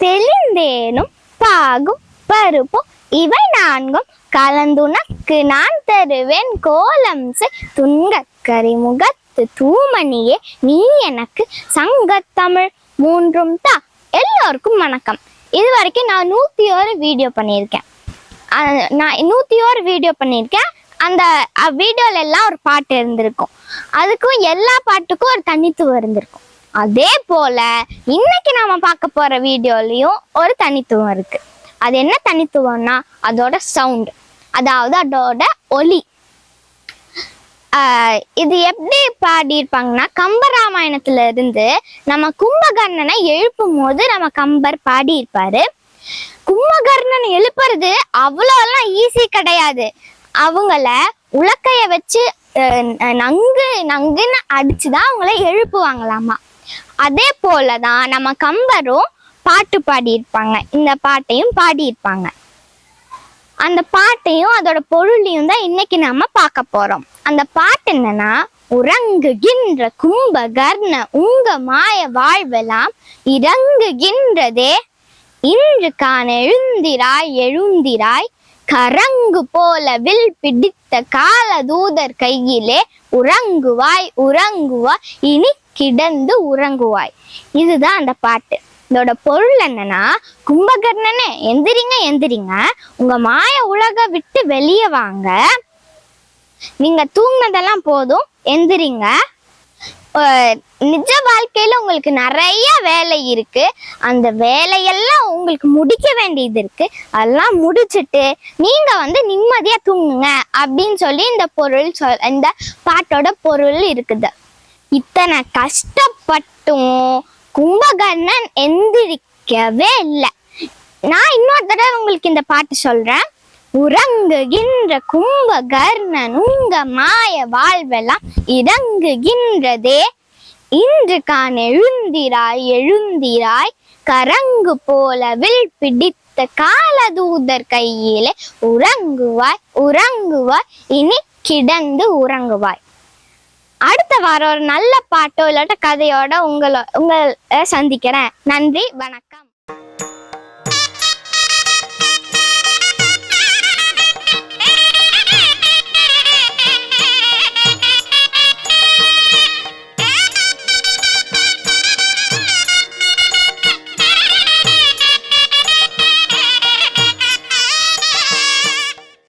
தெளிந்தேனும் பாகும் பருப்பும் இவை நான்கும். கலந்துனக்கு நான் தருவேன் கோலம் செய். துன்கக்கரி முகத்து தூமணியே நீ எனக்கு சங்கத்தமிழ் மூன்றும் தா. எல்லோருக்கும் வணக்கம். இது வரைக்கும் நான் நூற்றி ஒரு வீடியோ பண்ணியிருக்கேன். நான் நூற்றி ஒரு வீடியோ பண்ணியிருக்கேன். அந்த வீடியோல எல்லாம் ஒரு பாட்டு இருந்திருக்கும். அதுக்கும் எல்லா பாட்டுக்கும் ஒரு தனித்துவம் இருந்திருக்கும். அதே போல இன்னைக்கு நாம பார்க்க போற வீடியோலயும் ஒரு தனித்துவம் இருக்கு. அது என்ன தனித்துவம்னா அதோட சவுண்ட் அதாவது அதோட ஒலி. இது எப்படி பாடியிருப்பாங்கன்னா கம்பராமாயணத்துல இருந்து நம்ம கும்பகர்ணனை எழுப்பும் போது நம்ம கம்பர் பாடியிருப்பாரு. கும்பகர்ணன் எழுப்புறது அவ்வளோலாம் ஈஸி கிடையாது. அவங்கள உலக்கைய வச்சு அஹ், நங்கு நங்குன்னு அடிச்சுதான் அவங்கள எழுப்புவாங்களாமா. அதே போலதான் நம்ம கம்பரும் பாட்டு பாடியிருப்பாங்க. இந்த பாட்டையும் பாடியிருப்பாங்க. அந்த பாட்டையும் அதோட பொருளையும் தான் இன்னைக்கு நம்ம பார்க்க போறோம். அந்த பாட்டு என்னன்னா உறங்குகின்ற கும்பகர்ண உங்க மாய வாழ்வெல்லாம் இறங்குகின்றதே. இன்று காண எழுந்திராய் எழுந்திராய் கரங்கு போல வில் பிடித்த கால தூதர் கையிலே உறங்குவாய் உறங்குவாய். இனி கிடந்து உறங்குவாய். இதுதான் அந்த பாட்டு. இதோட பொருள் என்னன்னா கும்பகர்ணனே எந்திரிங்க எந்திரிங்க. உங்க மாய உலக விட்டு வெளியே வாங்க. நீங்க தூங்கினதெல்லாம் போதும் எந்திரிங்க. நிஜ வாழ்க்கையில உங்களுக்கு நிறைய வேலை இருக்கு. அந்த வேலையெல்லாம் உங்களுக்கு முடிக்க வேண்டியது இருக்கு. அதெல்லாம் முடிச்சிட்டு நீங்க வந்து நிம்மதியா தூங்குங்க அப்படின்னு சொல்லி இந்த பொருள் சொல் இந்த பாட்டோட பொருள் இருக்குது. இத்தனை கஷ்டப்பட்டும் கும்பகர்ணன் எந்திரிக்கவே இல்லை. நான் இன்னொரு தடவை உங்களுக்கு இந்த பாட்டு சொல்றேன். உறங்குகின்ற கும்பகர்ணன் உங்க மாய வாழ்வெல்லாம் இறங்குகின்றதே. இன்று காண எழுந்திராய் எழுந்திராய் கரங்கு போல வில் பிடித்த காலதூதர் கையிலே உறங்குவாய் உறங்குவாய் இனி கிடந்து உறங்குவாய். அடுத்த வாரம் ஒரு நல்ல பாட்டோ இல்லாட்ட கதையோட உங்கள உங்களை சந்திக்கிறேன். நன்றி வணக்கம்.